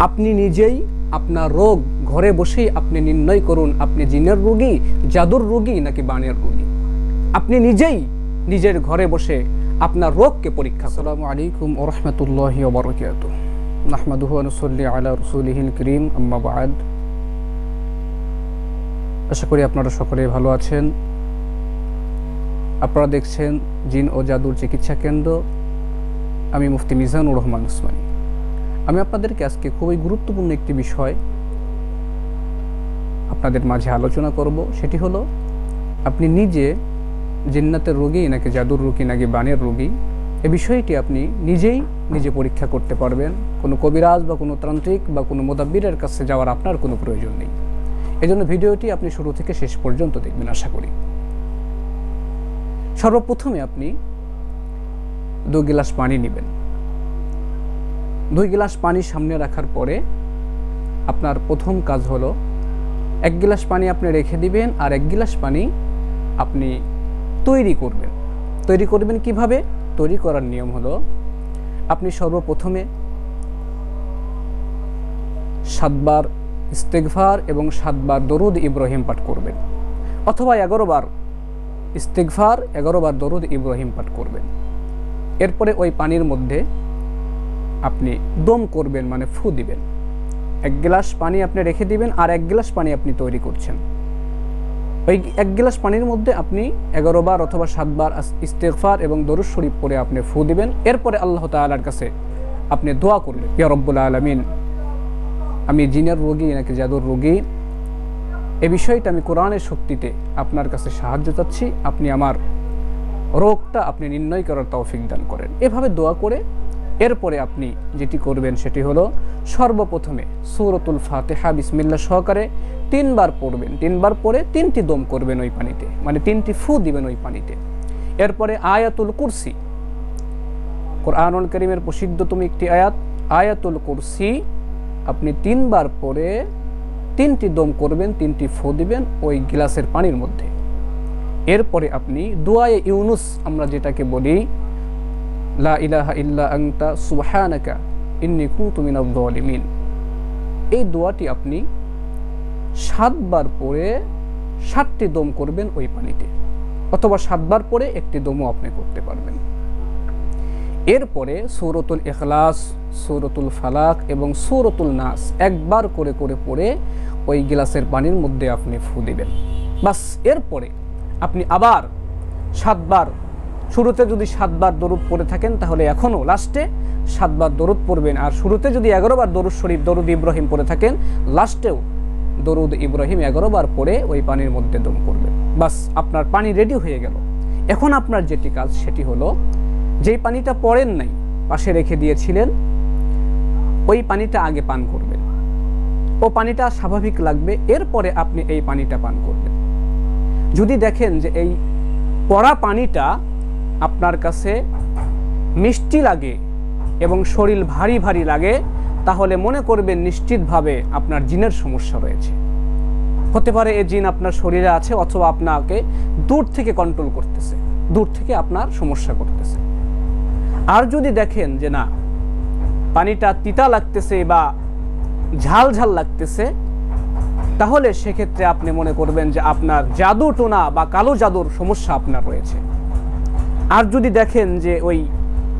আপনি নিজেই আপনার রোগ ঘরে বসেই আপনি নির্ণয় করুন, আপনি জিনের রোগী, জাদুর রোগী নাকি বানের রোগী? আপনি নিজেই নিজের ঘরে বসে আপনার রোগকে পরীক্ষা আসসালামু আলাইকুম ও রহমতুল্লাহ বরকাত নাহমাদুহু আনুসল্লি আলা রসুলিহিল করিম, আম্মা বাদ। আশা করি আপনারা সকলে ভালো আছেন। আপনারা দেখছেন জিন ও জাদুর চিকিৎসা কেন্দ্র। আমি মুফতি মিজানুর রহমান উসমানী। আমি আপনাদেরকে আজকে খুবই গুরুত্বপূর্ণ একটি বিষয় আপনাদের মাঝে আলোচনা করব। সেটি হলো, আপনি নিজে জিন্নাতের রোগী নাকি জাদুর রোগী নাকি বানের রোগী, এ বিষয়টি আপনি নিজেই নিজে পরীক্ষা করতে পারবেন। কোনো কবিরাজ বা কোনো তান্ত্রিক বা কোনো মোদাব্বিরের কাছে যাওয়ার আপনার কোনো প্রয়োজন নেই। এজন্য ভিডিওটি আপনি শুরু থেকে শেষ পর্যন্ত দেখবেন, আশা করি। সর্বপ্রথমে আপনি দু গিলাস পানি নেবেন। দুই গিলাস পানি সামনে রাখার পরে আপনার প্রথম কাজ হলো এক গিলাস পানি আপনি রেখে দিবেন আর এক গিলাস পানি আপনি তৈরি করবেন। তৈরি করবেন কীভাবে? তৈরি করার নিয়ম হলো আপনি সর্বপ্রথমে সাতবার ইস্তেগফার এবং সাতবার দরুদ ইব্রাহিম পাঠ করবেন। অথবা এগারো বার ইস্তেগফার, এগারো বার দরুদ ইব্রাহিম পাঠ করবেন। এরপরে ওই পানির মধ্যে আপনি দম করবেন মানে ফু দিবেন। এক গ্লাস পানি আপনি রেখে দিবেন আর এক গ্লাস পানি আপনি তৈরি করছেন। ওই এক গ্লাস পানির মধ্যে আপনি এগারো বার অথবা সাতবার ইস্তেগফার এবং দরুদ শরীফ পরে আপনি ফু দিবেন। এরপরে আল্লাহ তাআলার কাছে আপনি দোয়া করবেন ইয়া রব্বুল আলামিন, আমি জিনের রোগী নাকি জাদুর রোগী? এ বিষয়টা আমি কোরআনের শক্তিতে আপনার কাছে সাহায্য চাচ্ছি। আপনি আমার রোগটা আপনি নির্ণয় করার তৌফিক দান করেন। এভাবে দোয়া করে এরপরে আপনি যেটি করবেন সেটি হলো সর্বপ্রথমে সৌরতুল ফাতেহা বিসমিল্লা সহকারে তিনবার পড়বেন। তিনবার পরে তিনটি দম করবেন ওই পানিতে মানে তিনটি ফু দিবেন ওই পানিতে। এরপরে আয়াতুল কুরসি। কোরআনুল করিমের প্রসিদ্ধতম একটি আয়াত, আয়াতুল কুরসি, আপনি তিনবার পরে তিনটি দম করবেন, তিনটি ফু দিবেন ওই গ্লাসের পানির মধ্যে। এরপরে আপনি দোয়ায়ে ইউনুস আমরা যেটাকে বলি লা ইলাহা ইল্লা আংতা সুবহানাকা, ইন্নি জালিমিন এই দোয়াটি আপনি সাতবার পরে সাতটি দম করবেন ওই পানিতে, অথবা সাতবার পরে একটি দমও আপনি করতে পারবেন। এরপরে সৌরতুল এখলাস সৌরতুল ফালাক এবং সৌরতুল নাস একবার করে করে পরে ওই গ্লাসের পানির মধ্যে আপনি ফু দিবেন। বাস, এরপরে আপনি আবার সাতবার শুরুতে যদি সাতবার দরুদ পড়ে থাকেন, তাহলে এখনও লাস্টে সাতবার দরুদ পড়বেন। আর শুরুতে যদি এগারোবার দরুদ শরীফ, দরুদ ইব্রাহিম পড়ে থাকেন, লাস্টেও দরুদ ইব্রাহিম এগারোবার পড়ে ওই পানির মধ্যে দম করবেন। বাস, আপনার পানি রেডি হয়ে গেল। এখন আপনার যেটি কাজ, সেটি হলো, যেই পানিটা পড়েন নাই, পাশে রেখে দিয়েছিলেন, ওই পানিটা আগে পান করবেন। ও পানিটা স্বাভাবিক লাগবে, এরপরে আপনি এই পানিটা পান করবেন। যদি দেখেন যে এই পড়া পানিটা আপনার কাছে মিষ্টি লাগে এবং শরীর ভারী ভারী লাগে, তাহলে মনে করবেন নিশ্চিতভাবে আপনার জিনের সমস্যা রয়েছে। হতে পারে এই জিন আপনার শরীরে আছে অথবা আপনাকে দূর থেকে কন্ট্রোল করতেছে, দূর থেকে আপনার সমস্যা করতেছে। আর যদি দেখেন যে না, পানিটা তিতা লাগতেছে বা ঝাল ঝাল লাগতেছে, তাহলে সেক্ষেত্রে আপনি মনে করবেন যে আপনার জাদু টোনা বা কালো জাদুর সমস্যা আপনার রয়েছে। আর যদি দেখেন যে ওই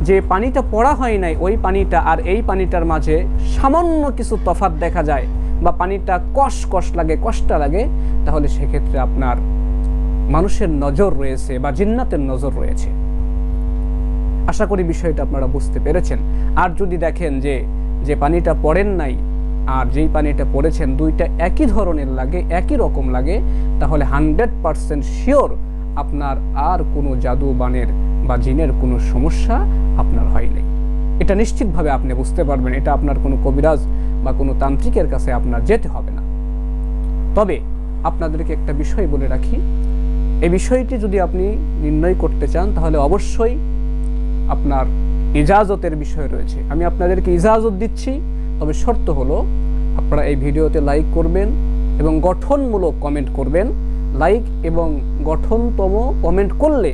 যে পানিটা পড়া হয় নাই, ওই পানিটা আর এই পানিটার মাঝে সামান্য কিছু তফাৎ দেখা যায় বা পানিটা কষ কষ লাগে, কষ্ট লাগে, তাহলে সেক্ষেত্রে আপনার মানুষের নজর রয়েছে বা জিন্নাতের নজর রয়েছে। আশা করি বিষয়টা আপনারা বুঝতে পেরেছেন। আর যদি দেখেন যে যে পানিটা পড়েন নাই আর যেই পানিটা পড়েছেন, দুইটা একই ধরনের লাগে, একই রকম লাগে, তাহলে হান্ড্রেড পারসেন্ট শিওর আপনার আর কোনো জাদু বানের বা জিনের কোনো সমস্যা আপনার হয় নাই। এটা নিশ্চিতভাবে আপনি বুঝতে পারবেন, এটা আপনার কোনো কবিরাজ বা কোনো তান্ত্রিকের কাছে আপনার যেতে হবে না। তবে আপনাদেরকে একটা বিষয় বলে রাখি, এই বিষয়টি যদি আপনি নির্ণয় করতে চান, তাহলে অবশ্যই আপনার ইজাজতের বিষয় রয়েছে। আমি আপনাদেরকে ইজাজত দিচ্ছি, তবে শর্ত হলো, আপনারা এই ভিডিওতে লাইক করবেন এবং গঠনমূলক কমেন্ট করবেন। লাইক এবং গঠনতম কমেন্ট করলে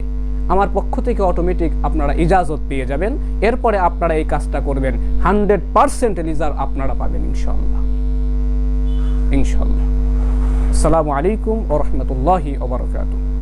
আমার পক্ষ থেকে অটোমেটিক আপনারা ইজাজত পেয়ে যাবেন। এরপরে আপনারা এই কাজটা করবেন। হান্ড্রেড পারসেন্ট রিজার্ভ আপনারা পাবেন ইনশাল্লাহ ইনশাল্লাহ আসসালামু আলাইকুম ও রহমতুল্লাহি